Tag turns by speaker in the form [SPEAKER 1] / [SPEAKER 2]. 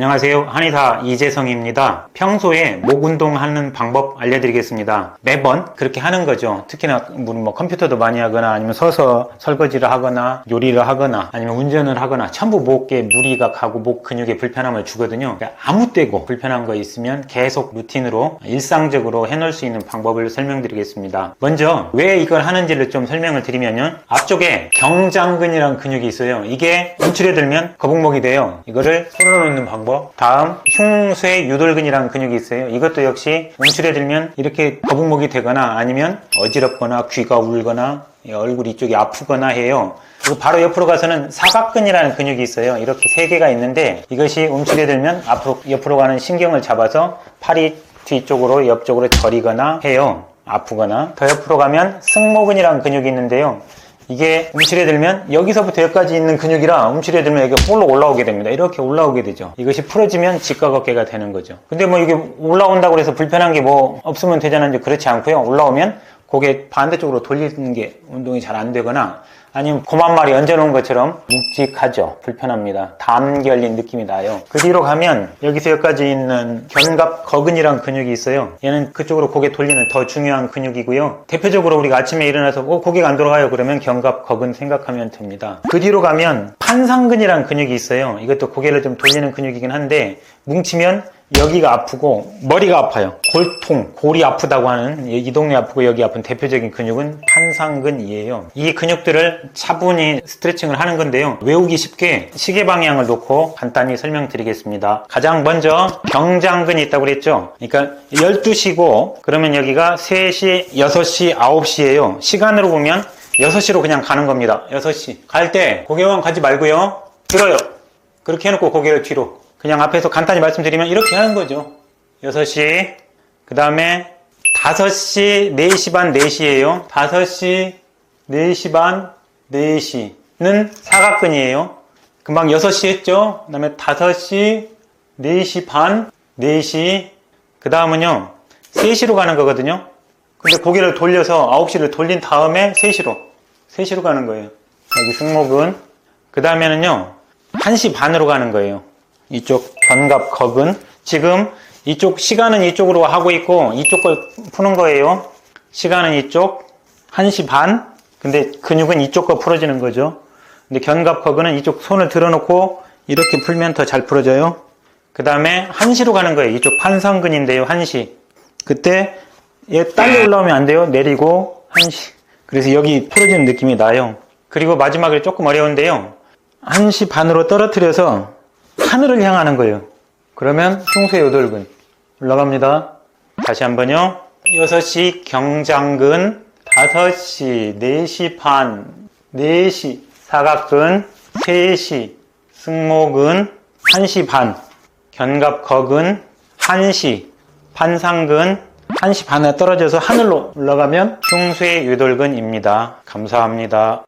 [SPEAKER 1] 안녕하세요. 한의사 이재성입니다. 평소에 목 운동하는 방법 알려드리겠습니다. 매번 그렇게 하는 거죠. 특히나 뭐 컴퓨터도 많이 하거나 아니면 서서 설거지를 하거나 요리를 하거나 아니면 운전을 하거나 전부 목에 무리가 가고 목 근육에 불편함을 주거든요. 그러니까 아무 때고 불편한 거 있으면 계속 루틴으로 일상적으로 해놓을 수 있는 방법을 설명드리겠습니다. 먼저 왜 이걸 하는지를 좀 설명을 드리면요. 앞쪽에 경장근이라는 근육이 있어요. 이게 움츠려 들면 거북목이 돼요. 이거를 풀어놓는 방법. 다음 흉쇄 유돌근이라는 근육이 있어요. 이것도 역시 움츠려 들면 이렇게 거북목이 되거나 아니면 어지럽거나 귀가 울거나 얼굴 이쪽이 아프거나 해요. 그리고 바로 옆으로 가서는 사각근이라는 근육이 있어요. 이렇게 세 개가 있는데 이것이 움츠려 들면 앞으로 옆으로 가는 신경을 잡아서 팔이 뒤쪽으로 옆쪽으로 저리거나 해요. 아프거나 더 옆으로 가면 승모근이라는 근육이 있는데요. 이게 움츠려 들면 여기서부터 여기까지 있는 근육이라 움츠려 들면 여기 볼로 올라오게 됩니다. 이렇게 올라오게 되죠. 이것이 풀어지면 직각 어깨가 되는 거죠. 근데 뭐 이게 올라온다고 해서 불편한 게 뭐 없으면 되잖아요. 그렇지 않고요. 올라오면 고개 반대쪽으로 돌리는 게 운동이 잘 안 되거나 아니면 고만 말이 얹어놓은 것처럼 묵직하죠. 불편합니다. 담 결린 느낌이 나요. 그 뒤로 가면 여기서 여기까지 있는 견갑 거근이란 근육이 있어요. 얘는 그쪽으로 고개 돌리는 더 중요한 근육이고요. 대표적으로 우리가 아침에 일어나서 어, 고개가 안 돌아가요. 그러면 견갑 거근 생각하면 됩니다. 그 뒤로 가면 판상근이란 근육이 있어요. 이것도 고개를 좀 돌리는 근육이긴 한데 뭉치면 여기가 아프고 머리가 아파요. 골통, 골이 아프다고 하는 이 동네 아프고 여기 아픈 대표적인 근육은 판상근이에요. 이 근육들을 차분히 스트레칭을 하는 건데요. 외우기 쉽게 시계 방향을 놓고 간단히 설명드리겠습니다. 가장 먼저 경장근이 있다고 그랬죠. 그러니까 12시고 그러면 여기가 3시, 6시, 9시예요. 시간으로 보면 6시로 그냥 가는 겁니다. 6시. 갈 때 고개만 가지 말고요. 들어요. 그렇게 해놓고 고개를 뒤로. 그냥 앞에서 간단히 말씀드리면 이렇게 하는 거죠. 6시, 그 다음에 5시, 4시 반, 4시예요. 5시, 4시 반, 4시는 사각근이에요. 금방 6시 했죠? 그 다음에 5시, 4시 반, 4시, 그 다음은요, 3시로 가는 거거든요. 근데 고개를 돌려서 9시를 돌린 다음에 3시로, 3시로 가는 거예요. 여기 승모근. 그 다음에는요, 1시 반으로 가는 거예요. 이쪽 견갑 거근 지금 이쪽 시간은 이쪽으로 하고 있고 이쪽 걸 푸는 거예요. 시간은 이쪽 1시 반? 근데 근육은 이쪽 거 풀어지는 거죠. 근데 견갑 거근은 이쪽 손을 들어놓고 이렇게 풀면 더 잘 풀어져요. 그 다음에 1시로 가는 거예요. 이쪽 판상근인데요 1시. 그때 얘 딸려 올라오면 안 돼요. 내리고 1시. 그래서 여기 풀어지는 느낌이 나요. 그리고 마지막에 조금 어려운데요. 1시 반으로 떨어뜨려서 하늘을 향하는 거예요. 그러면 흉쇄 요돌근 올라갑니다. 다시 한번요. 6시 경장근, 5시, 4시 반, 4시 사각근, 3시 승모근, 1시 반, 견갑 거근, 1시 판상근, 1시 반에 떨어져서 하늘로 올라가면 흉쇄 유돌근입니다. 감사합니다.